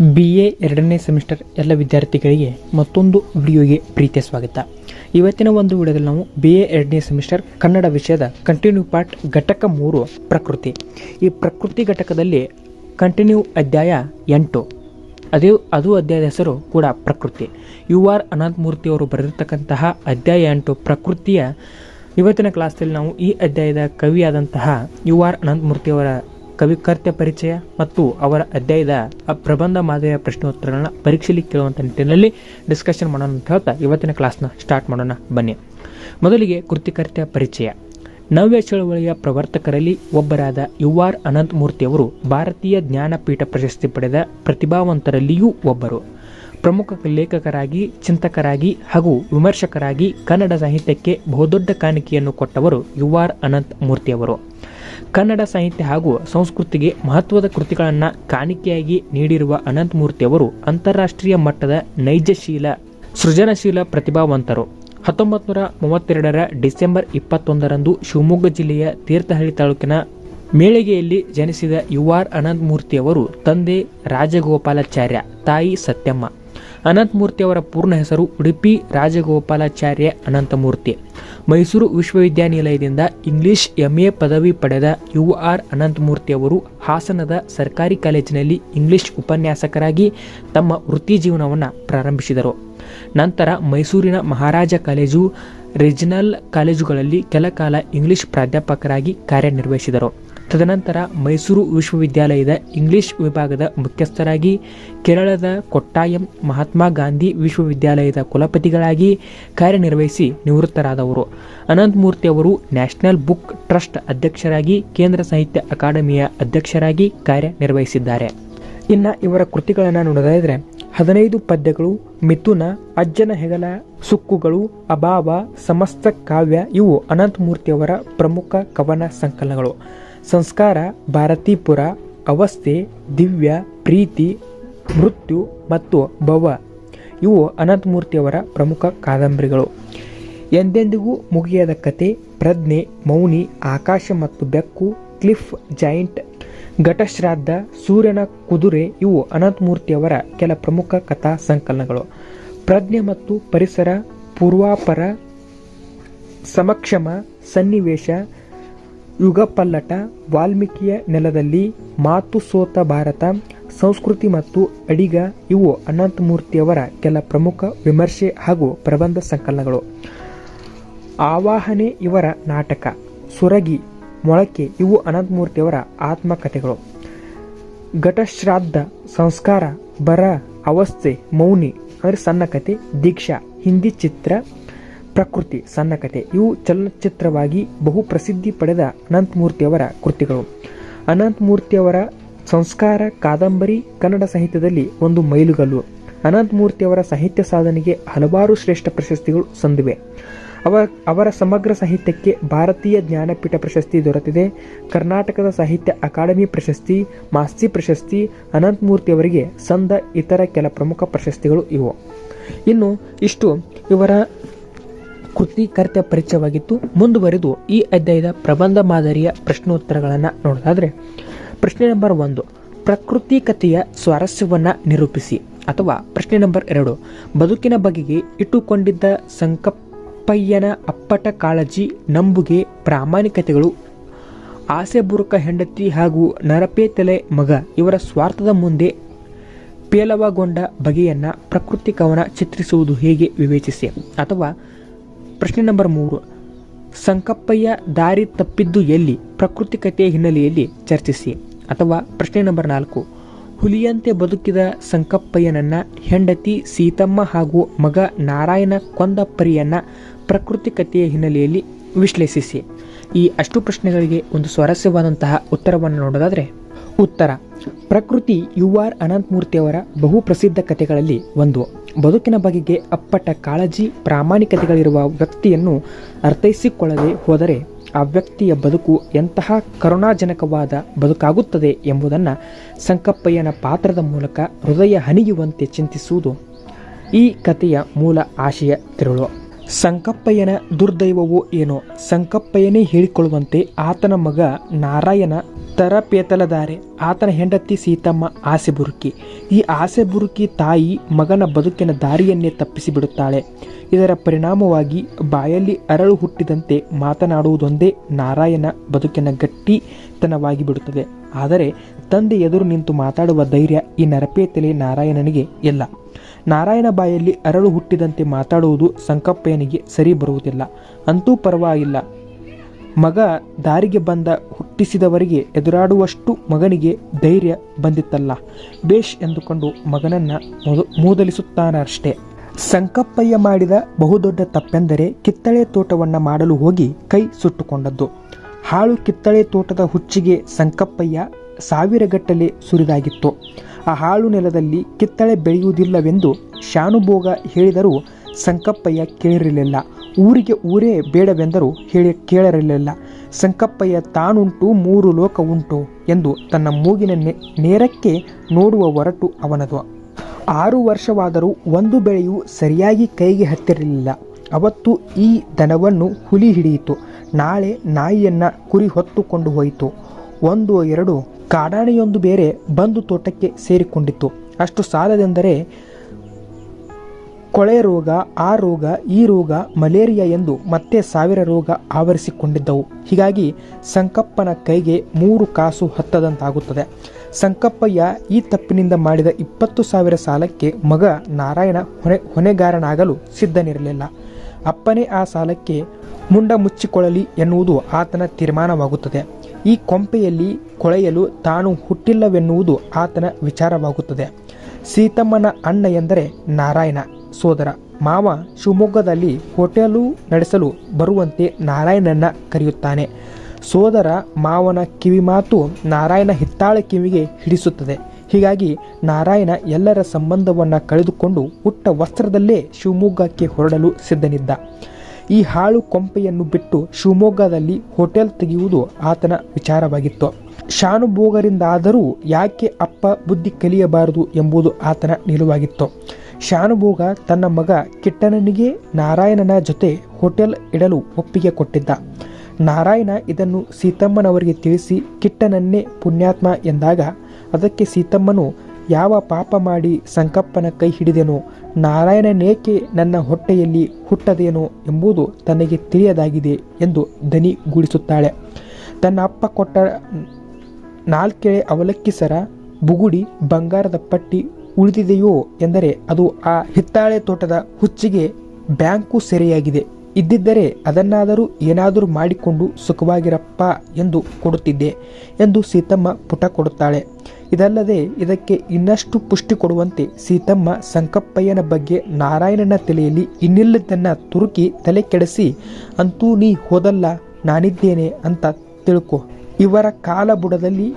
B A ಎರಡನೇ semester ಎಲ್ಲ ವಿದ್ಯಾರ್ಥಿಗಳಿಗೆ ಮತ್ತೊಂದು ವಿಡಿಯೋಗೆ ಪ್ರೀತಿಯ ಸ್ವಾಗತ. ಇವತ್ತಿನ ಒಂದು ವಿಡಿಯೋದಲ್ಲಿ ನಾವು ಬಿ ಎ ಎರಡನೇ ಸೆಮಿಸ್ಟರ್ ಕನ್ನಡ ವಿಷಯದ ಕಂಟಿನ್ಯೂ ಪಾರ್ಟ್ ಘಟಕ ಮೂರು ಪ್ರಕೃತಿ. ಈ ಪ್ರಕೃತಿ ಘಟಕದಲ್ಲಿ ಕಂಟಿನ್ಯೂ ಅಧ್ಯಾಯ ಎಂಟು. ಅದೇ, ಅದು ಅಧ್ಯಾಯದ ಹೆಸರು ಕೂಡ ಪ್ರಕೃತಿ. ಯು ಆರ್ ಅನಂತಮೂರ್ತಿಯವರು ಬರೆದಿರ್ತಕ್ಕಂತಹ ಅಧ್ಯಾಯ ಎಂಟು ಪ್ರಕೃತಿಯ. ಇವತ್ತಿನ ಕ್ಲಾಸಲ್ಲಿ ನಾವು ಈ ಅಧ್ಯಾಯದ ಕವಿಯಾದಂತಹ ಯು ಆರ್ ಅನಂತಮೂರ್ತಿಯವರ ಕವಿಕರ್ತ್ಯ ಪರಿಚಯ ಮತ್ತು ಅವರ ಅಧ್ಯಾಯದ ಪ್ರಬಂಧ ಮಾದರಿಯ ಪ್ರಶ್ನೋತ್ತರಗಳನ್ನ ಪರೀಕ್ಷೆಯಲ್ಲಿ ಕೇಳುವಂಥ ನಿಟ್ಟಿನಲ್ಲಿ ಡಿಸ್ಕಷನ್ ಮಾಡೋಣ ಅಂತ ಹೇಳ್ತಾ ಇವತ್ತಿನ ಕ್ಲಾಸ್ನ ಸ್ಟಾರ್ಟ್ ಮಾಡೋಣ. ಬನ್ನಿ. ಮೊದಲಿಗೆ ಕೃತಿಕರ್ತ್ಯ ಪರಿಚಯ. ನವ್ಯ ಚಳವಳಿಯ ಪ್ರವರ್ತಕರಲ್ಲಿ ಒಬ್ಬರಾದ ಯು ಆರ್ ಅನಂತಮೂರ್ತಿಯವರು ಭಾರತೀಯ ಜ್ಞಾನಪೀಠ ಪ್ರಶಸ್ತಿ ಪಡೆದ ಪ್ರತಿಭಾವಂತರಲ್ಲಿಯೂ ಒಬ್ಬರು. ಪ್ರಮುಖ ಲೇಖಕರಾಗಿ, ಚಿಂತಕರಾಗಿ ಹಾಗೂ ವಿಮರ್ಶಕರಾಗಿ ಕನ್ನಡ ಸಾಹಿತ್ಯಕ್ಕೆ ಬಹುದೊಡ್ಡ ಕಾಣಿಕೆಯನ್ನು ಕೊಟ್ಟವರು ಯು ಆರ್ ಅನಂತ್ ಮೂರ್ತಿಯವರು ಕನ್ನಡ ಸಾಹಿತ್ಯ ಹಾಗೂ ಸಂಸ್ಕೃತಿಗೆ ಮಹತ್ವದ ಕೃತಿಗಳನ್ನು ಕಾಣಿಕೆಯಾಗಿ ನೀಡಿರುವ ಅನಂತಮೂರ್ತಿ ಮೂರ್ತಿಯವರು ಅಂತಾರಾಷ್ಟ್ರೀಯ ಮಟ್ಟದ ನೈಜಶೀಲ ಸೃಜನಶೀಲ ಪ್ರತಿಭಾವಂತರು. ಹತ್ತೊಂಬತ್ತು ನೂರ ಮೂವತ್ತೆರಡರ ಡಿಸೆಂಬರ್ ಇಪ್ಪತ್ತೊಂದರಂದು ಶಿವಮೊಗ್ಗ ಜಿಲ್ಲೆಯ ತೀರ್ಥಹಳ್ಳಿ ತಾಲೂಕಿನ ಮೇಳಿಗೆಯಲ್ಲಿ ಜನಿಸಿದ ಯು ಆರ್ ಅನಂತಮೂರ್ತಿಯವರು ತಂದೆ ರಾಜಗೋಪಾಲಾಚಾರ್ಯ, ತಾಯಿ ಸತ್ಯಮ್ಮ. ಅನಂತಮೂರ್ತಿಯವರ ಪೂರ್ಣ ಹೆಸರು ಉಡುಪಿ ರಾಜಗೋಪಾಲಾಚಾರ್ಯ ಅನಂತಮೂರ್ತಿ. ಮೈಸೂರು ವಿಶ್ವವಿದ್ಯಾನಿಲಯದಿಂದ ಇಂಗ್ಲಿಷ್ ಎಂಎ ಪದವಿ ಪಡೆದ ಯು ಆರ್ ಅನಂತಮೂರ್ತಿ ಅವರು ಹಾಸನದ ಸರ್ಕಾರಿ ಕಾಲೇಜಿನಲ್ಲಿ ಇಂಗ್ಲಿಷ್ ಉಪನ್ಯಾಸಕರಾಗಿ ತಮ್ಮ ವೃತ್ತಿ ಜೀವನವನ್ನು ಪ್ರಾರಂಭಿಸಿದರು. ನಂತರ ಮೈಸೂರಿನ ಮಹಾರಾಜ ಕಾಲೇಜು, ರೀಜನಲ್ ಕಾಲೇಜುಗಳಲ್ಲಿ ಕೆಲಕಾಲ ಇಂಗ್ಲಿಷ್ ಪ್ರಾಧ್ಯಾಪಕರಾಗಿ ಕಾರ್ಯನಿರ್ವಹಿಸಿದರು. ತದನಂತರ ಮೈಸೂರು ವಿಶ್ವವಿದ್ಯಾಲಯದ ಇಂಗ್ಲಿಷ್ ವಿಭಾಗದ ಮುಖ್ಯಸ್ಥರಾಗಿ ಕೇರಳದ ಕೊಟ್ಟಾಯಂ ಮಹಾತ್ಮ ಗಾಂಧಿ ವಿಶ್ವವಿದ್ಯಾಲಯದ ಕುಲಪತಿಗಳಾಗಿ ಕಾರ್ಯನಿರ್ವಹಿಸಿ ನಿವೃತ್ತರಾದವರು. ಅನಂತಮೂರ್ತಿ ಅವರು ನ್ಯಾಷನಲ್ ಬುಕ್ ಟ್ರಸ್ಟ್ ಅಧ್ಯಕ್ಷರಾಗಿ, ಕೇಂದ್ರ ಸಾಹಿತ್ಯ ಅಕಾಡೆಮಿಯ ಅಧ್ಯಕ್ಷರಾಗಿ ಕಾರ್ಯನಿರ್ವಹಿಸಿದ್ದಾರೆ. ಇನ್ನು ಇವರ ಕೃತಿಗಳನ್ನು ನೋಡೋದಾದರೆ, ಹದಿನೈದು ಪದ್ಯಗಳು, ಮಿಥುನ, ಅಜ್ಜನ ಹೆಗಲ, ಸುಕ್ಕುಗಳು, ಅಭಾವ, ಸಮಸ್ತ ಕಾವ್ಯ ಇವು ಅನಂತಮೂರ್ತಿಯವರ ಪ್ರಮುಖ ಕವನ ಸಂಕಲನಗಳು. ಸಂಸ್ಕಾರ, ಭಾರತೀಪುರ, ಅವಸ್ಥೆ, ದಿವ್ಯ, ಪ್ರೀತಿ, ಮೃತ್ಯು ಮತ್ತು ಭವ. ಇವು ಅನಂತಮೂರ್ತಿಯವರ ಪ್ರಮುಖ ಕಾದಂಬರಿಗಳು. ಎಂದೆಂದಿಗೂ ಮುಗಿಯದ ಕತೆ, ಪ್ರಜ್ಞೆ, ಮೌನಿ, ಆಕಾಶ ಮತ್ತು ಬೆಕ್ಕು, ಕ್ಲಿಫ್, ಜಾಯಿಂಟ್, ಘಟಶ್ರಾದ್ದ, ಸೂರ್ಯನ ಕುದುರೆ ಇವು ಅನಂತಮೂರ್ತಿಯವರ ಕೆಲ ಪ್ರಮುಖ ಕಥಾ ಸಂಕಲನಗಳು. ಪ್ರಜ್ಞೆ ಮತ್ತು ಪರಿಸರ, ಪೂರ್ವಾಪರ, ಸಮಕ್ಷಮ, ಸನ್ನಿವೇಶ ಯುಗಪಲ್ಲಟ ವಾಲ್ಮೀಕಿಯ ನೆಲದಲ್ಲಿ ಮಾತು ಸೋತ ಭಾರತ, ಸಂಸ್ಕೃತಿ ಮತ್ತು ಅಡಿಗ ಇವು ಅನಂತಮೂರ್ತಿಯವರ ಕೆಲ ಪ್ರಮುಖ ವಿಮರ್ಶೆ ಹಾಗೂ ಪ್ರಬಂಧ ಸಂಕಲನಗಳು. ಆವಾಹನೆ ಇವರ ನಾಟಕ, ಸುರಗಿ, ಮೊಳಕೆ ಇವು ಅನಂತಮೂರ್ತಿಯವರ ಆತ್ಮಕಥೆಗಳು. ಘಟಶ್ರಾದ್ದ, ಸಂಸ್ಕಾರ, ಬರ, ಅವಸ್ಥೆ, ಮೌನಿ ಅಂದರೆ ಸಣ್ಣ ಕತೆ ದೀಕ್ಷಾ, ಹಿಂದಿ ಚಿತ್ರ ಪ್ರಕೃತಿ, ಸಣ್ಣ ಕಥೆ ಇವು ಚಲನಚಿತ್ರವಾಗಿ ಬಹು ಪ್ರಸಿದ್ಧಿ ಪಡೆದ ಅನಂತಮೂರ್ತಿಯವರ ಕೃತಿಗಳು. ಅನಂತಮೂರ್ತಿಯವರ ಸಂಸ್ಕಾರ ಕಾದಂಬರಿ, ಕನ್ನಡ ಸಾಹಿತ್ಯದಲ್ಲಿ ಒಂದು ಮೈಲುಗಲ್ಲು. ಅನಂತಮೂರ್ತಿಯವರ ಸಾಹಿತ್ಯ ಸಾಧನೆಗೆ ಹಲವಾರು ಶ್ರೇಷ್ಠ ಪ್ರಶಸ್ತಿಗಳು ಸಂದಿವೆ. ಅವ, ಅವರ ಸಮಗ್ರ ಸಾಹಿತ್ಯಕ್ಕೆ ಭಾರತೀಯ ಜ್ಞಾನಪೀಠ ಪ್ರಶಸ್ತಿ ದೊರೆತಿದೆ. ಕರ್ನಾಟಕದ ಸಾಹಿತ್ಯ ಅಕಾಡೆಮಿ ಪ್ರಶಸ್ತಿ, ಮಾಸ್ತಿ ಪ್ರಶಸ್ತಿ, ಅನಂತಮೂರ್ತಿಯವರಿಗೆ ಸಂದ, ಇತರ ಕೆಲ ಪ್ರಮುಖ ಪ್ರಶಸ್ತಿಗಳು ಇವು. ಇನ್ನು ಇಷ್ಟು. ಇವರ ಕೃತಿ ಕರ್ತ್ಯ ಪರಿಚಯವಾಗಿತ್ತು. ಮುಂದುವರೆದು ಈ ಅಧ್ಯಾಯದ ಪ್ರಬಂಧ ಮಾದರಿಯ ಪ್ರಶ್ನೋತ್ತರಗಳನ್ನು ನೋಡೋದಾದರೆ, ಪ್ರಶ್ನೆ ನಂಬರ್ ಒಂದು ಪ್ರಕೃತಿ ಕಥೆಯ ಸ್ವಾರಸ್ಯವನ್ನು ನಿರೂಪಿಸಿ ಅಥವಾ ಪ್ರಶ್ನೆ ನಂಬರ್ ಎರಡು, ಬದುಕಿನ ಬಗೆಗೆ ಇಟ್ಟುಕೊಂಡಿದ್ದ ಸಂಕಪ್ಪಯ್ಯನ ಅಪ್ಪಟ ಕಾಳಜಿ ನಂಬುಗೆ ಪ್ರಾಮಾಣಿಕತೆಗಳು ಆಸೆ ಬುರುಕ ಹೆಂಡತಿ ಹಾಗೂ ನರಪೇ ತಲೆ ಮಗ ಇವರ ಸ್ವಾರ್ಥದ ಮುಂದೆ ಪೇಲವಗೊಂಡ ಬಗೆಯನ್ನು ಪ್ರಕೃತಿ ಕವನ ಚಿತ್ರಿಸುವುದು ಹೇಗೆ ವಿವೇಚಿಸಿ? ಅಥವಾ ಪ್ರಶ್ನೆ ನಂಬರ್ ಮೂರು. ಸಂಕಪ್ಪಯ್ಯ ದಾರಿ ತಪ್ಪಿದ್ದು ಎಲ್ಲಿ? ಪ್ರಕೃತಿ ಕಥೆಯ ಹಿನ್ನೆಲೆಯಲ್ಲಿ ಚರ್ಚಿಸಿ. ಅಥವಾ ಪ್ರಶ್ನೆ ನಂಬರ್ ನಾಲ್ಕು. ಹುಲಿಯಂತೆ ಬದುಕಿದ ಸಂಕಪ್ಪಯ್ಯನನ್ನ ಹೆಂಡತಿ ಸೀತಮ್ಮ ಹಾಗೂ ಮಗ ನಾರಾಯಣ ಕೊಂದ ಪರಿಯನ್ನ ಪ್ರಕೃತಿ ಕಥೆಯ ಹಿನ್ನೆಲೆಯಲ್ಲಿ ವಿಶ್ಲೇಷಿಸಿ. ಈ ಅಷ್ಟು ಪ್ರಶ್ನೆಗಳಿಗೆ ಒಂದು ಸ್ವಾರಸ್ಯವಾದಂತಹ ಉತ್ತರವನ್ನು ನೋಡೋದಾದರೆ ಉತ್ತರ. ಪ್ರಕೃತಿ ಯು ಆರ್ ಅನಂತಮೂರ್ತಿಯವರ ಬಹುಪ್ರಸಿದ್ಧ ಕಥೆಗಳಲ್ಲಿ ಒಂದು. ಬದುಕಿನ ಬಗೆಗೆ ಅಪ್ಪಟ ಕಾಳಜಿ, ಪ್ರಾಮಾಣಿಕತೆಗಳಿರುವ ವ್ಯಕ್ತಿಯನ್ನು ಅರ್ಥೈಸಿಕೊಳ್ಳದೆ ಹೋದರೆ ಆ ವ್ಯಕ್ತಿಯ ಬದುಕು ಎಂತಹ ಕರುಣಾಜನಕವಾದ ಬದುಕಾಗುತ್ತದೆ ಎಂಬುದನ್ನು ಸಂಕಪ್ಪಯ್ಯನ ಪಾತ್ರದ ಮೂಲಕ ಹೃದಯ ಹನಿಯುವಂತೆ ಚಿಂತಿಸುವುದು ಈ ಕಥೆಯ ಮೂಲ ಆಶಯ ತಿರುಳು. ಸಂಕಪ್ಪಯ್ಯನ ದುರ್ದೈವವೋ ಏನೋ, ಸಂಕಪ್ಪಯ್ಯನೇ ಹೇಳಿಕೊಳ್ಳುವಂತೆ ಆತನ ಮಗ ನಾರಾಯಣ ತರಪೇತಲದಾರೆ. ಆತನ ಹೆಂಡತಿ ಸೀತಮ್ಮ ಆಸೆ ಬುರುಕಿ. ಈ ಆಸೆ ಬುರುಕಿ ತಾಯಿ ಮಗನ ಬದುಕಿನ ದಾರಿಯನ್ನೇ ತಪ್ಪಿಸಿಬಿಡುತ್ತಾಳೆ. ಇದರ ಪರಿಣಾಮವಾಗಿ ಬಾಯಲ್ಲಿ ಅರಳು ಹುಟ್ಟಿದಂತೆ ಮಾತನಾಡುವುದೊಂದೇ ನಾರಾಯಣ ಬದುಕಿನ ಗಟ್ಟಿತನವಾಗಿ ಬಿಡುತ್ತದೆ ಆದರೆ ತಂದೆ ಎದುರು ನಿಂತು ಮಾತಾಡುವ ಧೈರ್ಯ ಈ ನರಪೇತಲೆ ನಾರಾಯಣನಿಗೆ ಇಲ್ಲ. ನಾರಾಯಣ ಬಾಯಲ್ಲಿ ಅರಳು ಹುಟ್ಟಿದಂತೆ ಮಾತಾಡುವುದು ಸಂಕಪ್ಪಯ್ಯನಿಗೆ ಸರಿ ಬರುವುದಿಲ್ಲ. ಅಂತೂ ಪರವಾಗಿಲ್ಲ. ಮಗ ದಾರಿಗೆ ಬಂದ ಹುಟ್ಟಿಸಿದವರಿಗೆ ಎದುರಾಡುವಷ್ಟು ಮಗನಿಗೆ ಧೈರ್ಯ ಬಂದಿತ್ತಲ್ಲ. ಬೇಷ್ ಎಂದುಕೊಂಡು ಮಗನನ್ನ ಮೂದಲಿಸುತ್ತಾನ ಮೂದಲಿಸುತ್ತಾನಷ್ಟೇ. ಸಂಕಪ್ಪಯ್ಯ ಮಾಡಿದ ಬಹುದೊಡ್ಡ ತಪ್ಪೆಂದರೆ ಕಿತ್ತಳೆ ತೋಟವನ್ನು ಮಾಡಲು ಹೋಗಿ ಕೈ ಸುಟ್ಟುಕೊಂಡದ್ದು. ಹಾಳು ಕಿತ್ತಳೆ ತೋಟದ ಹುಚ್ಚಿಗೆ ಸಂಕಪ್ಪಯ್ಯ ಸಾವಿರಗಟ್ಟಲೆ ಸುರಿದಾಗಿತ್ತು. ಆ ಹಾಳು ನೆಲದಲ್ಲಿ ಕಿತ್ತಳೆ ಬೆಳೆಯುವುದಿಲ್ಲವೆಂದು ಶಾನುಭೋಗ ಹೇಳಿದರೂ ಸಂಕಪ್ಪಯ್ಯ ಕೇಳಿರಲಿಲ್ಲ. ಊರಿಗೆ ಊರೇ ಬೇಡವೆಂದರೂ ಹೇಳಿ ಕೇಳಿರಲಿಲ್ಲ ಸಂಕಪ್ಪಯ್ಯ ತಾನುಂಟು, ಮೂರು ಲೋಕ ಉಂಟು ಎಂದು ತನ್ನ ಮೂಗಿನ ನೇರಕ್ಕೆ ನೋಡುವ ಹೊರಟು ಅವನದು. ಆರು ವರ್ಷವಾದರೂ ಒಂದು ಬೆಳೆಯೂ ಸರಿಯಾಗಿ ಕೈಗೆ ಹತ್ತಿರಲಿಲ್ಲ. ಅವತ್ತು ಈ ದನವನ್ನು ಹುಲಿ ಹಿಡಿಯಿತು. ನಾಳೆ ನಾಯಿಯನ್ನು ಕುರಿ ಹೊತ್ತುಕೊಂಡು ಹೋಯಿತು. ಒಂದು, ಎರಡು ಕಾಡಾನೆಯೊಂದು ಬೇರೆ ಬಂದು ತೋಟಕ್ಕೆ ಸೇರಿಕೊಂಡಿತ್ತು. ಅಷ್ಟು ಸಾಲದೆಂದರೆ ಕೊಳೆ ರೋಗ, ಆ ರೋಗ, ಈ ರೋಗ, ಮಲೇರಿಯಾ ಎಂದು ಮತ್ತೆ ಸಾವಿರ ರೋಗ ಆವರಿಸಿಕೊಂಡಿದ್ದವು. ಹೀಗಾಗಿ ಸಂಕಪ್ಪನ ಕೈಗೆ ಮೂರು ಕಾಸು ಹತ್ತದಂತಾಗುತ್ತದೆ. ಸಂಕಪ್ಪಯ್ಯ ಈ ತಪ್ಪಿನಿಂದ ಮಾಡಿದ ಇಪ್ಪತ್ತು ಸಾವಿರ ಸಾಲಕ್ಕೆ ಮಗ ನಾರಾಯಣ ಹೊಣೆ, ಹೊಣೆಗಾರನಾಗಲು ಸಿದ್ಧನಿರಲಿಲ್ಲ. ಅಪ್ಪನೇ ಆ ಸಾಲಕ್ಕೆ ಮುಂಡ ಮುಚ್ಚಿಕೊಳ್ಳಲಿ ಎನ್ನುವುದು ಆತನ ತೀರ್ಮಾನವಾಗುತ್ತದೆ. ಈ ಕೊಂಪೆಯಲ್ಲಿ ಕೊಳೆಯಲು ತಾನು ಹುಟ್ಟಿಲ್ಲವೆನ್ನುವುದು ಆತನ ವಿಚಾರವಾಗುತ್ತದೆ. ಸೀತಮ್ಮನ ಅಣ್ಣ ಎಂದರೆ ನಾರಾಯಣ. ಸೋದರ, ಮಾವ ಶಿವಮೊಗ್ಗದಲ್ಲಿ ಹೋಟೆಲು ನಡೆಸಲು ಬರುವಂತೆ ನಾರಾಯಣನ ಕರೆಯುತ್ತಾನೆ. ಸೋದರ ಮಾವನ ಕಿವಿಮಾತು ನಾರಾಯಣ ಹಿತ್ತಾಳ ಕಿವಿಗೆ ಹಿಡಿಸುತ್ತದೆ. ಹೀಗಾಗಿ ನಾರಾಯಣ ಎಲ್ಲರ ಸಂಬಂಧವನ್ನು ಕಳೆದುಕೊಂಡು ಹುಟ್ಟ ವಸ್ತ್ರದಲ್ಲೇ ಶಿವಮೊಗ್ಗಕ್ಕೆ ಹೊರಡಲು ಸಿದ್ಧನಿದ್ದ. ಈ ಹಾಳು ಕೊಂಪೆಯನ್ನು ಬಿಟ್ಟು ಶಿವಮೊಗ್ಗದಲ್ಲಿ ಹೋಟೆಲ್ ತೆಗೆಯುವುದು ಆತನ ವಿಚಾರವಾಗಿತ್ತು. ಶಾನುಭೋಗರಿಂದಾದರೂ ಯಾಕೆ ಅಪ್ಪ ಬುದ್ಧಿ ಕಲಿಯಬಾರದು ಎಂಬುದು ಆತನ ನಿಲುವಾಗಿತ್ತು. ಶಾನುಭೋಗ ತನ್ನ ಮಗ ಕಿಟ್ಟನನಿಗೆ ನಾರಾಯಣನ ಜೊತೆ ಹೋಟೆಲ್ ಇಡಲು ಒಪ್ಪಿಗೆ ಕೊಟ್ಟಿದ್ದ. ನಾರಾಯಣ ಇದನ್ನು ಸೀತಮ್ಮನವರಿಗೆ ತಿಳಿಸಿ ಕಿಟ್ಟನನ್ನೇ ಪುಣ್ಯಾತ್ಮ ಎಂದಾಗ ಅದಕ್ಕೆ ಸೀತಮ್ಮನು ಯಾವ ಪಾಪ ಮಾಡಿ ಸಂಕಪ್ಪನ ಕೈ ಹಿಡಿದೆನೋ ನಾರಾಯಣನೇಕೆ ನನ್ನ ಹೊಟ್ಟೆಯಲ್ಲಿ ಹುಟ್ಟದೇನೋ ಎಂಬುದು ತನಗೆ ತಿಳಿಯದಾಗಿದೆ ಎಂದು ದನಿ ಗೂಡಿಸುತ್ತಾಳೆ. ತನ್ನ ಅಪ್ಪ ಕೊಟ್ಟ ನಾಲ್ಕೆಳೆ ಅವಲಕ್ಕಿ ಸರ ಬುಗುಡಿ ಬಂಗಾರದ ಪಟ್ಟಿ ಉಳಿದಿದೆಯೋ ಎಂದರೆ ಅದು ಆ ಹಿತ್ತಾಳೆ ತೋಟದ ಹುಚ್ಚಿಗೆ ಬ್ಯಾಂಕು ಸೆರೆಯಾಗಿದೆ. ಇದ್ದಿದ್ದರೆ ಅದನ್ನಾದರೂ ಏನಾದರೂ ಮಾಡಿಕೊಂಡು ಸುಖವಾಗಿರಪ್ಪ ಎಂದು ಕೊಡುತ್ತಿದ್ದೆ ಎಂದು ಸೀತಮ್ಮ ಪುಟ ಕೊಡುತ್ತಾಳೆ. ಇದಲ್ಲದೆ ಇದಕ್ಕೆ ಇನ್ನಷ್ಟು ಪುಷ್ಟಿ ಕೊಡುವಂತೆ ಸೀತಮ್ಮ ಸಂಕಪ್ಪಯ್ಯನ ಬಗ್ಗೆ ನಾರಾಯಣನ ತಲೆಯಲ್ಲಿ ಇನ್ನಿಲ್ಲದನ್ನ ತುರುಕಿ ತಲೆ ಕೆಡಿಸಿ, ಅಂತೂ ನೀ ಹೋದಲ್ಲ, ನಾನಿದ್ದೇನೆ ಅಂತ ತಿಳ್ಕೊ. ಇವರ ಕಾಲ ಬುಡದಲ್ಲಿ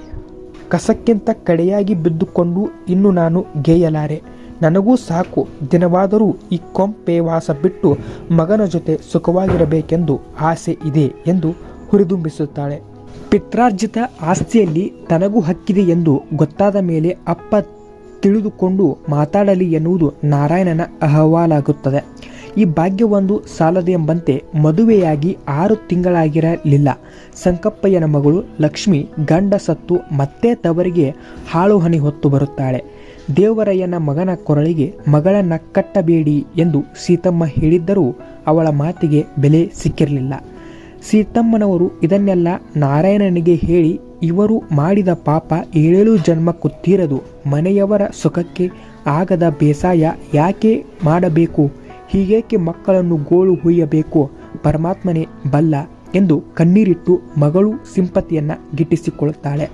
ಕಸಕ್ಕಿಂತ ಕಡೆಯಾಗಿ ಬಿದ್ದುಕೊಂಡು ಇನ್ನು ನಾನು ಗೇಯಲಾರೆ. ನನಗೂ ಸಾಕು, ದಿನವಾದರೂ ಈ ಕೊಂಪೆ ವಾಸ ಬಿಟ್ಟು ಮಗನ ಜೊತೆ ಸುಖವಾಗಿರಬೇಕೆಂದು ಆಸೆ ಇದೆ ಎಂದು ಹುರಿದುಂಬಿಸುತ್ತಾಳೆ. ಪಿತ್ರಾರ್ಜಿತ ಆಸ್ತಿಯಲ್ಲಿ ತನಗೂ ಹಕ್ಕಿದೆ ಎಂದು ಗೊತ್ತಾದ ಮೇಲೆ ಅಪ್ಪ ತಿಳಿದುಕೊಂಡು ಮಾತಾಡಲಿ ಎನ್ನುವುದು ನಾರಾಯಣನ ಅಹವಾಲಾಗುತ್ತದೆ. ಈ ಭಾಗ್ಯವೊಂದು ಸಾಲದೆಂಬಂತೆ ಮದುವೆಯಾಗಿ ಆರು ತಿಂಗಳಾಗಿರಲಿಲ್ಲ. ಸಂಕಪ್ಪಯ್ಯನ ಮಗಳು ಲಕ್ಷ್ಮಿ ಗಂಡ ಸತ್ತು ಮತ್ತೆ ತವರಿಗೆ ಹಾಳು ಹನಿ ಹೊತ್ತು ಬರುತ್ತಾಳೆ. ದೇವರಯ್ಯನ ಮಗನ ಕೊರಳಿಗೆ ಮಗಳನ್ನ ಕಟ್ಟಬೇಡಿ ಎಂದು ಸೀತಮ್ಮ ಹೇಳಿದ್ದರೂ ಅವಳ ಮಾತಿಗೆ ಬೆಲೆ ಸಿಕ್ಕಿರಲಿಲ್ಲ. ಸೀತಮ್ಮನವರು ಇದನ್ನೆಲ್ಲ ನಾರಾಯಣನಿಗೆ ಹೇಳಿ ಇವರು ಮಾಡಿದ ಪಾಪ ಏಳೇಳು ಜನ್ಮಕ್ಕೂ ತೀರದು, ಮನೆಯವರ ಸುಖಕ್ಕೆ ಆಗದ ಬೇಸಾಯ ಯಾಕೆ ಮಾಡಬೇಕು? ಹೀಗೇಕೆ ಮಕ್ಕಳನ್ನು ಗೋಳು ಹುಯ್ಯಬೇಕು? ಪರಮಾತ್ಮನೇ ಬಲ್ಲ ಎಂದು ಕಣ್ಣೀರಿಟ್ಟು ಮಗಳು ಸಿಂಪತಿಯನ್ನು ಗಿಟ್ಟಿಸಿಕೊಳ್ಳುತ್ತಾಳೆ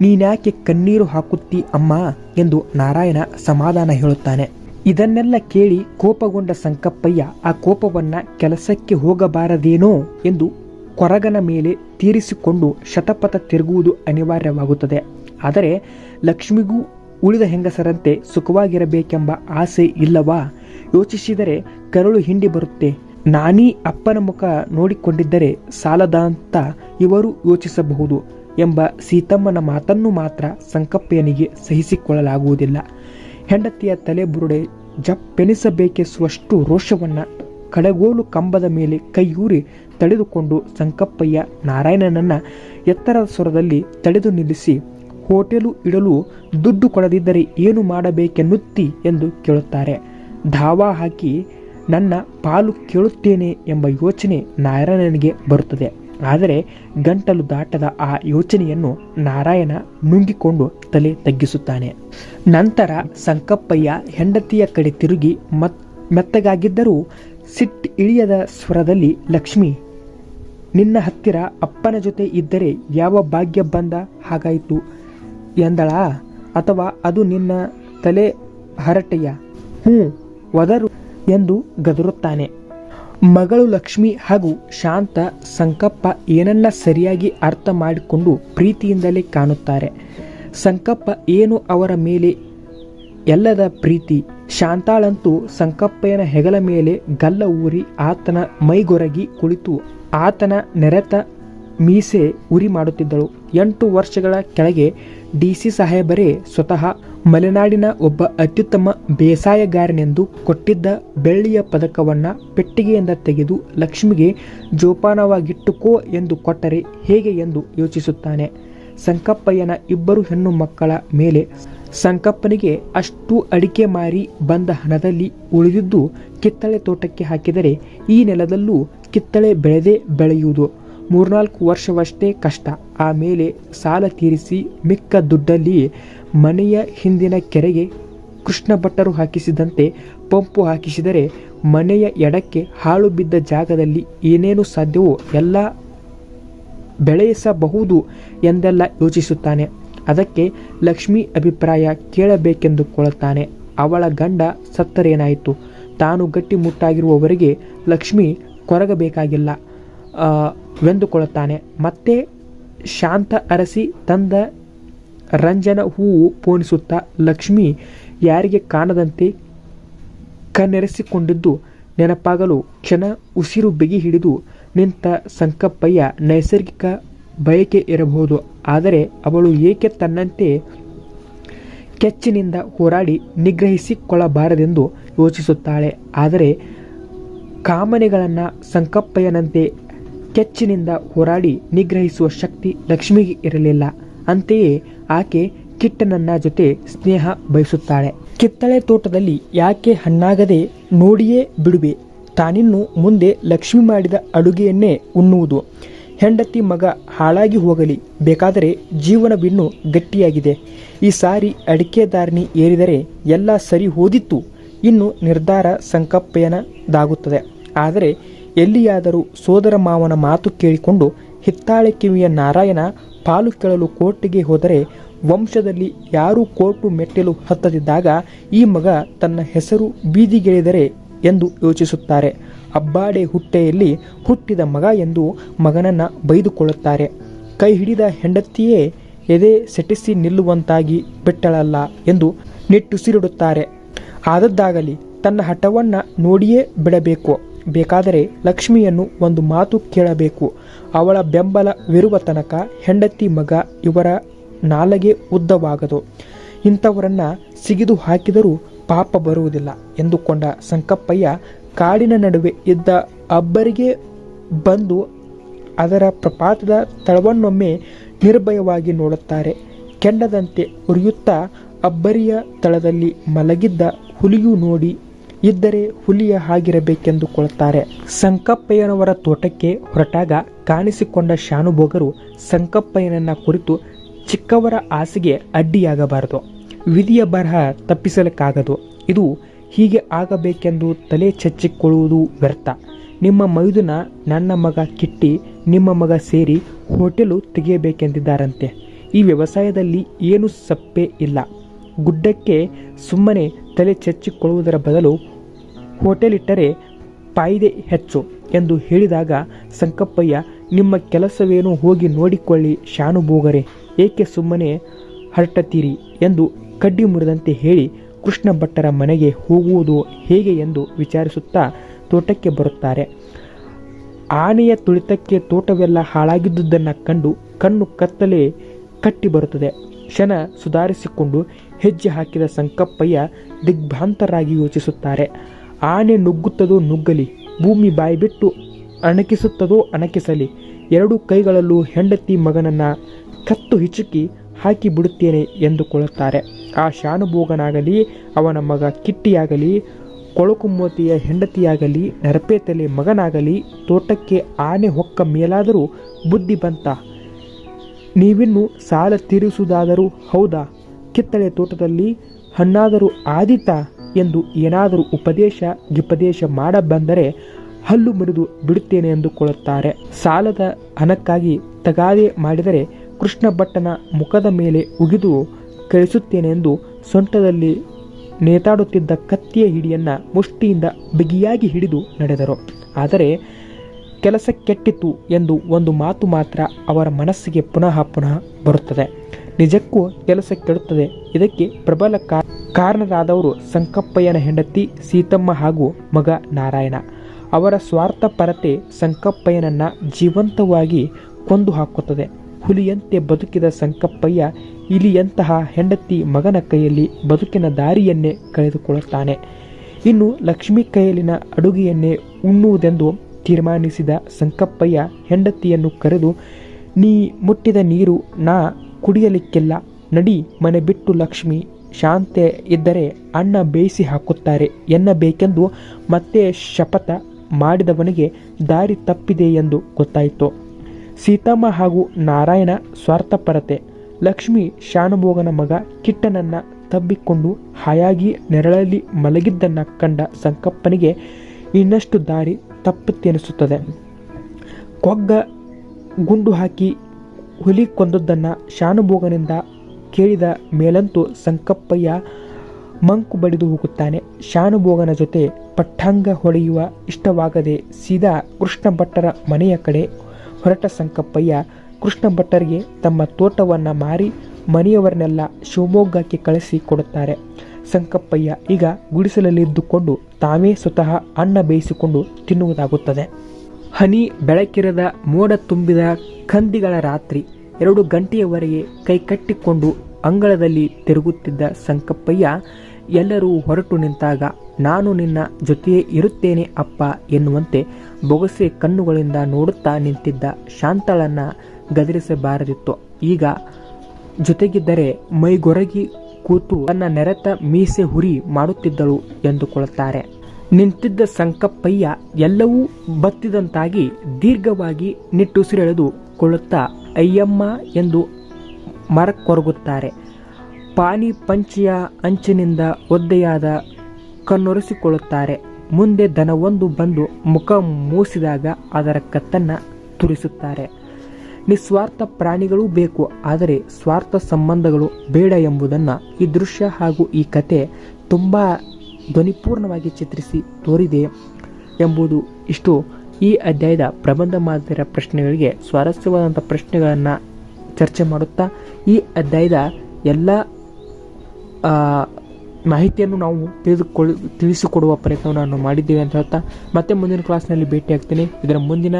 ನೀನ್ಯಾಕೆ ಕಣ್ಣೀರು ಹಾಕುತ್ತಿ ಅಮ್ಮ? ಎಂದು ನಾರಾಯಣ ಸಮಾಧಾನ ಹೇಳುತ್ತಾನೆ. ಇದನ್ನೆಲ್ಲ ಕೇಳಿ ಕೋಪಗೊಂಡ ಸಂಕಪ್ಪಯ್ಯ ಆ ಕೋಪವನ್ನ ಕೆಲಸಕ್ಕೆ ಹೋಗಬಾರದೇನೋ ಎಂದು ಕೊರಗನ ಮೇಲೆ ತೀರಿಸಿಕೊಂಡು ಶತಪಥ ತಿರುಗುವುದು ಅನಿವಾರ್ಯವಾಗುತ್ತದೆ. ಆದರೆ ಲಕ್ಷ್ಮಿಗೂ ಉಳಿದ ಹೆಂಗಸರಂತೆ ಸುಖವಾಗಿರಬೇಕೆಂಬ ಆಸೆ ಇಲ್ಲವಾ? ಯೋಚಿಸಿದರೆ ಕರುಳು ಹಿಂಡಿ ಬರುತ್ತೆ. ನಾನೀ ಅಪ್ಪನ ಮುಖ ನೋಡಿಕೊಂಡಿದ್ದರೆ ಸಾಲದ ಅಂತ ಇವರು ಯೋಚಿಸಬಹುದು ಎಂಬ ಸೀತಮ್ಮನ ಮಾತನ್ನು ಮಾತ್ರ ಸಂಕಪ್ಪಯ್ಯನಿಗೆ ಸಹಿಸಿಕೊಳ್ಳಲಾಗುವುದಿಲ್ಲ. ಹೆಂಡತಿಯ ತಲೆ ಬುರುಡೆ ಜಪ್ಪೆನಿಸಬೇಕೆಸುವಷ್ಟು ರೋಷವನ್ನು ಕಡಗೋಲು ಕಂಬದ ಮೇಲೆ ಕೈಯೂರಿ ತಡೆದುಕೊಂಡು ಸಂಕಪ್ಪಯ್ಯ ನಾರಾಯಣನನ್ನ ಎತ್ತರದ ಸ್ವರದಲ್ಲಿ ತಡೆದು ನಿಲ್ಲಿಸಿ ಹೋಟೆಲು ಇಡಲು ದುಡ್ಡು ಕೊಡದಿದ್ದರೆ ಏನು ಮಾಡಬೇಕೆನ್ನುತ್ತಿ ಎಂದು ಕೇಳುತ್ತಾರೆ. ಧಾವಾ ಹಾಕಿ ನನ್ನ ಪಾಲು ಕೇಳುತ್ತೇನೆ ಎಂಬ ಯೋಚನೆ ನಾರಾಯಣನಿಗೆ ಬರುತ್ತದೆ. ಆದರೆ ಗಂಟಲು ದಾಟದ ಆ ಯೋಚನೆಯನ್ನು ನಾರಾಯಣ ನುಂಗಿಕೊಂಡು ತಲೆ ತಗ್ಗಿಸುತ್ತಾನೆ. ನಂತರ ಸಂಕಪ್ಪಯ್ಯ ಹೆಂಡತಿಯ ಕಡೆ ತಿರುಗಿ ಮತ್, ಮೆತ್ತಗಾಗಿದ್ದರೂ ಸಿಟ್ಟು ಇಳಿಯದ ಸ್ವರದಲ್ಲಿ ಲಕ್ಷ್ಮಿ ನಿನ್ನ ಹತ್ತಿರ ಅಪ್ಪನ ಜೊತೆ ಇದ್ದರೆ ಯಾವ ಭಾಗ್ಯ ಬಂದ ಹಾಗಾಯಿತು? ಎಂದಳ? ಅಥವಾ ಅದು ನಿನ್ನ ತಲೆ ಹರಟೆಯ? ಹ್ಞೂ, ಒದರು ಎಂದು ಗದರುತ್ತಾನೆ. ಮಗಳು ಲಕ್ಷ್ಮಿ ಹಾಗೂ ಶಾಂತ ಸಂಕಪ್ಪ ಏನನ್ನ ಸರಿಯಾಗಿ ಅರ್ಥ ಮಾಡಿಕೊಂಡು ಪ್ರೀತಿಯಿಂದಲೇ ಕಾಣುತ್ತಾರೆ. ಸಂಕಪ್ಪ ಏನು ಅವರ ಮೇಲೆ? ಎಲ್ಲದ ಪ್ರೀತಿ. ಶಾಂತಾಳಂತೂ ಸಂಕಪ್ಪಯ್ಯನ ಹೆಗಲ ಮೇಲೆ ಗಲ್ಲ ಊರಿ ಆತನ ಮೈಗೊರಗಿ ಕುಳಿತು ಆತನ ನೆರೆತ ಮೀಸೆ ಉರಿ ಮಾಡುತ್ತಿದ್ದಳು. ಎಂಟು ವರ್ಷಗಳ ಕೆಳಗೆ ಡಿ ಸಿ ಸಾಹೇಬರೇ ಸ್ವತಃ ಮಲೆನಾಡಿನ ಒಬ್ಬ ಅತ್ಯುತ್ತಮ ಬೇಸಾಯಗಾರನೆಂದು ಕೊಟ್ಟಿದ್ದ ಬೆಳ್ಳಿಯ ಪದಕವನ್ನು ಪೆಟ್ಟಿಗೆಯಿಂದ ತೆಗೆದು ಲಕ್ಷ್ಮಿಗೆ ಜೋಪಾನವಾಗಿಟ್ಟುಕೋ ಎಂದು ಕೊಟ್ಟರೆ ಹೇಗೆ ಎಂದು ಯೋಚಿಸುತ್ತಾನೆ. ಸಂಕಪ್ಪಯ್ಯನ ಇಬ್ಬರು ಹೆಣ್ಣು ಮಕ್ಕಳ ಮೇಲೆ ಸಂಕಪ್ಪನಿಗೆ ಅಷ್ಟು ಅಡಿಕೆ ಮಾರಿ ಬಂದ ಹಣದಲ್ಲಿ ಉಳಿದಿದ್ದು ಕಿತ್ತಳೆ ತೋಟಕ್ಕೆ ಹಾಕಿದರೆ ಈ ನೆಲದಲ್ಲೂ ಕಿತ್ತಳೆ ಬೆಳೆದೇ ಬೆಳೆಯುವುದು. ಮೂರ್ನಾಲ್ಕು ವರ್ಷವಷ್ಟೇ ಕಷ್ಟ. ಆಮೇಲೆ ಸಾಲ ತೀರಿಸಿ ಮಿಕ್ಕ ದುಡ್ಡಲ್ಲಿ ಮನೆಯ ಹಿಂದಿನ ಕೆರೆಗೆ ಕೃಷ್ಣ ಭಟ್ಟರು ಹಾಕಿಸಿದಂತೆ ಪಂಪು ಹಾಕಿಸಿದರೆ ಮನೆಯ ಎಡಕ್ಕೆ ಹಾಳು ಬಿದ್ದ ಜಾಗದಲ್ಲಿ ಏನೇನು ಸಾಧ್ಯವೋ ಎಲ್ಲ ಬೆಳೆಯಿಸಬಹುದು ಎಂದೆಲ್ಲ ಯೋಚಿಸುತ್ತಾನೆ. ಅದಕ್ಕೆ ಲಕ್ಷ್ಮಿ ಅಭಿಪ್ರಾಯ ಕೇಳಬೇಕೆಂದುಕೊಳ್ಳುತ್ತಾನೆ ಅವಳ ಗಂಡ ಸತ್ತರೇನಾಯಿತು? ತಾನು ಗಟ್ಟಿಮುಟ್ಟಾಗಿರುವವರೆಗೆ ಲಕ್ಷ್ಮಿ ಕೊರಗಬೇಕಾಗಿಲ್ಲ. ವೆಂದುಕೊಳ್ಳುತ್ತಾನೆ. ಮತ್ತೆ ಶಾಂತ ಅರಸಿ ತಂದ ರಂಜನ ಹೂವು ಪೋಣಿಸುತ್ತಾ ಲಕ್ಷ್ಮಿ ಯಾರಿಗೆ ಕಾಣದಂತೆ ಕಣ್ಣೆರೆಸಿಕೊಂಡಿದ್ದು ನೆನಪಾಗಲು ಕ್ಷಣ ಉಸಿರು ಬಿಗಿ ಹಿಡಿದು ನಿಂತ ಸಂಕಪ್ಪಯ್ಯ ನೈಸರ್ಗಿಕ ಬಯಕೆ ಇರಬಹುದು. ಆದರೆ ಅವಳು ಏಕೆ ತನ್ನಂತೆ ಕೆಚ್ಚಿನಿಂದ ಹೋರಾಡಿ ನಿಗ್ರಹಿಸಿಕೊಳ್ಳಬಾರದೆಂದು ಯೋಚಿಸುತ್ತಾಳೆ. ಆದರೆ ಕಾಮನೆಗಳನ್ನು ಸಂಕಪ್ಪಯ್ಯನಂತೆ ಕೆಚ್ಚಿನಿಂದ ಹೋರಾಡಿ ನಿಗ್ರಹಿಸುವ ಶಕ್ತಿ ಲಕ್ಷ್ಮಿಗೆ ಇರಲಿಲ್ಲ. ಅಂತೆಯೇ ಆಕೆ ಕಿಟ್ಟನನ್ನ ಜೊತೆ ಸ್ನೇಹ ಬಯಸುತ್ತಾಳೆ. ಕಿತ್ತಳೆ ತೋಟದಲ್ಲಿ ಯಾಕೆ ಹಣ್ಣಾಗದೆ ನೋಡಿಯೇ ಬಿಡುವೆ. ತಾನಿನ್ನು ಮುಂದೆ ಲಕ್ಷ್ಮಿ ಮಾಡಿದ ಅಡುಗೆಯನ್ನೇ ಉಣ್ಣುವುದು. ಹೆಂಡತಿ ಮಗ ಹಾಳಾಗಿ ಹೋಗಲಿ, ಬೇಕಾದರೆ ಜೀವನವಿನ್ನೂ ಗಟ್ಟಿಯಾಗಿದೆ. ಈ ಸಾರಿ ಅಡಿಕೆದಾರಿನಿ ಏರಿದರೆ ಎಲ್ಲ ಸರಿ ಹೋದಿತ್ತು. ಇನ್ನು ನಿರ್ಧಾರ ಸಂಕಪ್ಪೇನದಾಗುತ್ತದೆ ಆದರೆ ಎಲ್ಲಿಯಾದರೂ ಸೋದರ ಮಾವನ ಮಾತು ಕೇಳಿಕೊಂಡು ಹಿತ್ತಾಳೆ ಕಿವಿಯ ನಾರಾಯಣ ಪಾಲು ಕೇಳಲು ಕೋರ್ಟಿಗೆ ಹೋದರೆ ವಂಶದಲ್ಲಿ ಯಾರೂ ಕೋರ್ಟು ಮೆಟ್ಟಿಲು ಹತ್ತದಿದ್ದಾಗ ಈ ಮಗ ತನ್ನ ಹೆಸರು ಬೀದಿಗೆಳೆದರೆ ಎಂದು ಯೋಚಿಸುತ್ತಾರೆ. ಅಬ್ಬಾಡೆ ಹುಟ್ಟೆಯಲ್ಲಿ ಹುಟ್ಟಿದ ಮಗ ಎಂದು ಮಗನನ್ನ ಬೈದುಕೊಳ್ಳುತ್ತಾರೆ. ಕೈ ಹಿಡಿದ ಹೆಂಡತಿಯೇ ಎದೆ ಸೆಟಿಸಿ ನಿಲ್ಲುವಂತಾಗಿ ಬಿಟ್ಟಳಲ್ಲ ಎಂದು ನಿಟ್ಟುಸಿರಿಡುತ್ತಾರೆ. ಆದದ್ದಾಗಲಿ ತನ್ನ ಹಠವನ್ನು ನೋಡಿಯೇ ಬಿಡಬೇಕು. ಬೇಕಾದರೆ ಲಕ್ಷ್ಮಿಯನ್ನು ಒಂದು ಮಾತು ಕೇಳಬೇಕು. ಅವಳ ಬೆಂಬಲವಿರುವ ತನಕ ಹೆಂಡತಿ ಮಗ ಇವರ ನಾಲಗೆ ಉದ್ದವಾಗದು. ಇಂಥವರನ್ನು ಸಿಗಿದು ಹಾಕಿದರೂ ಪಾಪ ಬರುವುದಿಲ್ಲ ಎಂದುಕೊಂಡ ಸಂಕಪ್ಪಯ್ಯ ಕಾಡಿನ ನಡುವೆ ಇದ್ದ ಅಬ್ಬರಿಗೆ ಬಂದು ಅದರ ಪ್ರಪಾತದ ತಳವನ್ನೊಮ್ಮೆ ನಿರ್ಭಯವಾಗಿ ನೋಡುತ್ತಾರೆ. ಕೆಂಡದಂತೆ ಉರಿಯುತ್ತಾ ಅಬ್ಬರಿಯ ತಳದಲ್ಲಿ ಮಲಗಿದ್ದ ಹುಲಿಯು ನೋಡಿ, ಇದ್ದರೆ ಹುಲಿಯ ಹಾಗಿರಬೇಕೆಂದುಕೊಳ್ಳುತ್ತಾರೆ. ಸಂಕಪ್ಪಯ್ಯನವರ ತೋಟಕ್ಕೆ ಹೊರಟಾಗ ಕಾಣಿಸಿಕೊಂಡ ಶಾನುಭೋಗರು ಸಂಕಪ್ಪಯ್ಯನನ್ನ ಕುರಿತು ಚಿಕ್ಕವರ ಆಸೆಗೆ ಅಡ್ಡಿಯಾಗಬಾರದು. ವಿಧಿಯ ಬರಹ ತಪ್ಪಿಸಲಿಕ್ಕಾಗದು. ಇದು ಹೀಗೆ ಆಗಬೇಕೆಂದು ತಲೆ ಚಚ್ಚಿಕೊಳ್ಳುವುದು ವ್ಯರ್ಥ. ನಿಮ್ಮ ಮೈದುನ ನನ್ನ ಮಗ ಕಿಟ್ಟಿ, ನಿಮ್ಮ ಮಗ ಸೇರಿ ಹೋಟೆಲು ತೆಗೆಯಬೇಕೆಂದಿದ್ದಾರಂತೆ. ಈ ವ್ಯವಸಾಯದಲ್ಲಿ ಏನು ಸಪ್ಪೆ ಇಲ್ಲ. ಗುಡ್ಡಕ್ಕೆ ಸುಮ್ಮನೆ ತಲೆ ಚಚ್ಚಿಕೊಳ್ಳುವುದರ ಬದಲು ಹೋಟೆಲ್ ಇಟ್ಟರೆ ಹೆಚ್ಚು ಎಂದು ಹೇಳಿದಾಗ, ಸಂಕಪ್ಪಯ್ಯ, ನಿಮ್ಮ ಕೆಲಸವೇನು ಹೋಗಿ ನೋಡಿಕೊಳ್ಳಿ ಶಾನುಭೋಗರೆ, ಏಕೆ ಸುಮ್ಮನೆ ಹರಟತೀರಿ ಎಂದು ಕಡ್ಡಿ ಮುರಿದಂತೆ ಹೇಳಿ ಕೃಷ್ಣ ಭಟ್ಟರ ಮನೆಗೆ ಹೋಗುವುದು ಹೇಗೆ ಎಂದು ವಿಚಾರಿಸುತ್ತಾ ತೋಟಕ್ಕೆ ಬರುತ್ತಾರೆ. ಆನೆಯ ತುಳಿತಕ್ಕೆ ತೋಟವೆಲ್ಲ ಹಾಳಾಗಿದ್ದುದನ್ನು ಕಂಡು ಕಣ್ಣು ಕತ್ತಲೆ ಕಟ್ಟಿ ಬರುತ್ತದೆ ಕ್ಷಣ ಸುಧಾರಿಸಿಕೊಂಡು ಹೆಜ್ಜೆ ಹಾಕಿದ ಸಂಕಪ್ಪಯ್ಯ ದಿಗ್ಭ್ರಾಂತರಾಗಿ ಯೋಚಿಸುತ್ತಾರೆ. ಆನೆ ನುಗ್ಗುತ್ತದೋ ನುಗ್ಗಲಿ, ಭೂಮಿ ಬಾಯ್ಬಿಟ್ಟು ಅಣಕಿಸುತ್ತದೋ ಅಣಕಿಸಲಿ, ಎರಡು ಕೈಗಳಲ್ಲೂ ಹೆಂಡತಿ ಮಗನನ್ನು ಕತ್ತು ಹಿಚುಕಿ ಹಾಕಿ ಬಿಡುತ್ತೇನೆ ಎಂದುಕೊಳ್ಳುತ್ತಾರೆ. ಆ ಶಾನುಭೋಗನಾಗಲಿ, ಅವನ ಮಗ ಕಿಟ್ಟಿಯಾಗಲಿ ಕೊಳಕುಮೋತಿಯ ಹೆಂಡತಿಯಾಗಲಿ, ನರಪೇತಲೆ ಮಗನಾಗಲಿ, ತೋಟಕ್ಕೆ ಆನೆ ಹೊಕ್ಕ ಮೇಲಾದರೂ ಬುದ್ಧಿ ಬಂತ. ನೀವಿನ್ನು ಸಾಲ ತೀರಿಸುವುದಾದರೂ ಹೌದಾ? ಕಿತ್ತಳೆ ತೋಟದಲ್ಲಿ ಹಣ್ಣಾದರೂ ಆದಿತ ಎಂದು ಏನಾದರೂ ಉಪದೇಶ ಗಿಪದೇಶ ಮಾಡಬಂದರೆ ಹಲ್ಲು ಮುರಿದು ಬಿಡುತ್ತೇನೆ ಎಂದುಕೊಳ್ಳುತ್ತಾರೆ. ಸಾಲದ ಹಣಕ್ಕಾಗಿ ತಗಾದೆ ಮಾಡಿದರೆ ಕೃಷ್ಣ ಭಟ್ಟನ ಮುಖದ ಮೇಲೆ ಉಗಿದು ಕಳಿಸುತ್ತೇನೆ ಎಂದು ಸೊಂಟದಲ್ಲಿ ನೇತಾಡುತ್ತಿದ್ದ ಕತ್ತಿಯ ಹಿಡಿಯನ್ನು ಮುಷ್ಟಿಯಿಂದ ಬಿಗಿಯಾಗಿ ಹಿಡಿದು ನಡೆದರು. ಆದರೆ ಕೆಲಸ ಕೆಟ್ಟಿತು ಎಂದು ಒಂದು ಮಾತು ಮಾತ್ರ ಅವರ ಮನಸ್ಸಿಗೆ ಪುನಃ ಪುನಃ ಬರುತ್ತದೆ. ನಿಜಕ್ಕೂ ಕೆಲಸ ಕೆಡುತ್ತದೆ ಇದಕ್ಕೆ ಪ್ರಬಲ ಕಾರಣರಾದವರು ಸಂಕಪ್ಪಯ್ಯನ ಹೆಂಡತಿ ಸೀತಮ್ಮ ಹಾಗೂ ಮಗ ನಾರಾಯಣ. ಅವರ ಸ್ವಾರ್ಥ ಪರತೆ ಸಂಕಪ್ಪಯ್ಯನನ್ನ ಜೀವಂತವಾಗಿ ಕೊಂದು ಹಾಕುತ್ತದೆ ಹುಲಿಯಂತೆ ಬದುಕಿದ ಸಂಕಪ್ಪಯ್ಯ ಇಲಿಯಂತಹ ಹೆಂಡತಿ ಮಗನ ಕೈಯಲ್ಲಿ ಬದುಕಿನ ದಾರಿಯನ್ನೇ ಕಳೆದುಕೊಳ್ಳುತ್ತಾನೆ. ಇನ್ನು ಲಕ್ಷ್ಮಿ ಕೈಯಲ್ಲಿನ ಅಡುಗೆಯನ್ನೇ ಉಣ್ಣುವುದೆಂದು ತೀರ್ಮಾನಿಸಿದ ಸಂಕಪ್ಪಯ್ಯ ಹೆಂಡತಿಯನ್ನು ಕರೆದು, ನೀ ಮುಟ್ಟಿದ ನೀರು ನಾ ಕುಡಿಯಲಿಕ್ಕಿಲ್ಲ. ನಡಿ ಮನೆ ಬಿಟ್ಟು ಲಕ್ಷ್ಮಿ, ಶಾಂತೆ ಇದ್ದರೆ ಅಣ್ಣ ಬೇಯಿಸಿ ಹಾಕುತ್ತಾರೆ. ಎನ್ನಬೇಕೆಂದು ಮತ್ತೆ ಶಪಥ ಮಾಡಿದವನಿಗೆ ದಾರಿ ತಪ್ಪಿದೆ ಎಂದು ಗೊತ್ತಾಯಿತು. ಸೀತಮ್ಮ ಹಾಗೂ ನಾರಾಯಣ ಸ್ವಾರ್ಥಪರತೆ. ಲಕ್ಷ್ಮಿ ಶಾನುಭೋಗನ ಮಗ ಕಿಟ್ಟನನ್ನ ತಬ್ಬಿಕೊಂಡು ಹಾಯಾಗಿ ನೆರಳಲ್ಲಿ ಮಲಗಿದ್ದನ್ನ ಕಂಡ ಸಂಕಪ್ಪನಿಗೆ ಇನ್ನಷ್ಟು ದಾರಿ ತಪ್ಪುತ್ತೆನಿಸುತ್ತದೆ ಕೊಗ್ಗ ಗುಂಡು ಹಾಕಿ ಹುಲಿ ಕೊಂದದ್ದನ್ನು ಶಾನುಭೋಗನಿಂದ ಕೇಳಿದ ಮೇಲಂತೂ ಸಂಕಪ್ಪಯ್ಯ ಮಂಕು ಬಡಿದು ಹೋಗುತ್ತಾನೆ. ಶಾನುಭೋಗನ ಜೊತೆ ಪಟ್ಟಾಂಗ ಹೊಡೆಯುವ ಇಷ್ಟವಾಗದೆ ಸೀದಾ ಕೃಷ್ಣ ಭಟ್ಟರ ಮನೆಯ ಕಡೆ ಹೊರಟ ಸಂಕಪ್ಪಯ್ಯ ಕೃಷ್ಣ ಭಟ್ಟರಿಗೆ ತಮ್ಮ ತೋಟವನ್ನು ಮಾರಿ ಮನೆಯವರನ್ನೆಲ್ಲ ಶಿವಮೊಗ್ಗಕ್ಕೆ ಕಳಿಸಿ ಕೊಡುತ್ತಾರೆ. ಸಂಕಪ್ಪಯ್ಯ ಈಗ ಗುಡಿಸಲಲ್ಲಿದ್ದುಕೊಂಡು ತಾವೇ ಸ್ವತಃ ಅನ್ನ ಬೇಯಿಸಿಕೊಂಡು ತಿನ್ನುವುದಾಗುತ್ತದೆ. ಹನಿ ಬೆಳಕಿರದ ಮೋಡ ತುಂಬಿದ ಕಂದಿಗಳ ರಾತ್ರಿ ಎರಡು ಗಂಟೆಯವರೆಗೆ ಕೈ ಕಟ್ಟಿಕೊಂಡು ಅಂಗಳದಲ್ಲಿ ತಿರುಗುತ್ತಿದ್ದ ಸಂಕಪ್ಪಯ್ಯ, ಎಲ್ಲರೂ ಹೊರಟು ನಿಂತಾಗ, ನಾನು ನಿನ್ನ ಜೊತೆಯೇ ಇರುತ್ತೇನೆ ಅಪ್ಪ ಎನ್ನುವಂತೆ ಬೊಗಸೆ ಕಣ್ಣುಗಳಿಂದ ನೋಡುತ್ತಾ ನಿಂತಿದ್ದ ಶಾಂತಳನ್ನ ಗದರಿಸಬಾರದಿತ್ತು. ಈಗ ಜೊತೆಗಿದ್ದರೆ ಮೈಗೊರಗಿ ಕೂತು ತನ್ನ ನೆರೆತ ಮೀಸೆ ಹುರಿ ಮಾಡುತ್ತಿದ್ದಳು ಎಂದುಕೊಳ್ಳುತ್ತಾರೆ. ನಿಂತಿದ್ದ ಸಂಕಪ್ಪಯ್ಯ ಎಲ್ಲವೂ ಬತ್ತಿದಂತಾಗಿ ದೀರ್ಘವಾಗಿ ನಿಟ್ಟುಸಿರೆಳೆದು ಕೊಳ್ಳುತ್ತಾ, ಅಯ್ಯಮ್ಮ ಎಂದು ಮರಕ್ಕೊರಗುತ್ತಾರೆ. ಪಾನಿ ಪಂಚಿಯ ಅಂಚಿನಿಂದ ಒದ್ದೆಯಾದ ಕಣ್ಣೊರೆಸಿಕೊಳ್ಳುತ್ತಾರೆ. ಮುಂದೆ ದನವೊಂದು ಬಂದು ಮುಖ ಮೂಸಿದಾಗ ಅದರ ಕತ್ತನ್ನ ತುರಿಸುತ್ತಾರೆ. ನಿಸ್ವಾರ್ಥ ಪ್ರಾಣಿಗಳೂ ಬೇಕು, ಆದರೆ ಸ್ವಾರ್ಥ ಸಂಬಂಧಗಳು ಬೇಡ ಎಂಬುದನ್ನು ಈ ದೃಶ್ಯ ಹಾಗೂ ಈ ಕತೆ ತುಂಬ ಧ್ವನಿಪೂರ್ಣವಾಗಿ ಚಿತ್ರಿಸಿ ತೋರಿದೆ ಎಂಬುದು ಇಷ್ಟು. ಈ ಅಧ್ಯಾಯದ ಪ್ರಬಂಧ ಮಾದರಿಯ ಪ್ರಶ್ನೆಗಳಿಗೆ ಸ್ವಾರಸ್ಯವಾದಂಥ ಪ್ರಶ್ನೆಗಳನ್ನು ಚರ್ಚೆ ಮಾಡುತ್ತಾ ಈ ಅಧ್ಯಾಯದ ಎಲ್ಲ ಮಾಹಿತಿಯನ್ನು ನಾವು ತಿಳಿದುಕೊಳ್ಳ ತಿಳಿಸಿಕೊಡುವ ಪ್ರಯತ್ನವನ್ನು ನಾನು ಮಾಡಿದ್ದೇವೆ ಅಂತ ಹೇಳ್ತಾ ಮತ್ತೆ ಮುಂದಿನ ಕ್ಲಾಸ್ನಲ್ಲಿ ಭೇಟಿಯಾಗ್ತೀನಿ. ಇದರ ಮುಂದಿನ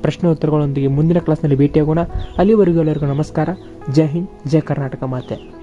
ಪ್ರಶ್ನೆ ಉತ್ತರಗಳೊಂದಿಗೆ ಮುಂದಿನ ಕ್ಲಾಸ್ನಲ್ಲಿ ಭೇಟಿಯಾಗೋಣ. ಅಲ್ಲಿವರೆಗೂ ಎಲ್ಲರಿಗೂ ನಮಸ್ಕಾರ. ಜೈ ಹಿಂದ್, ಜೈ ಕರ್ನಾಟಕ ಮಾತೆ.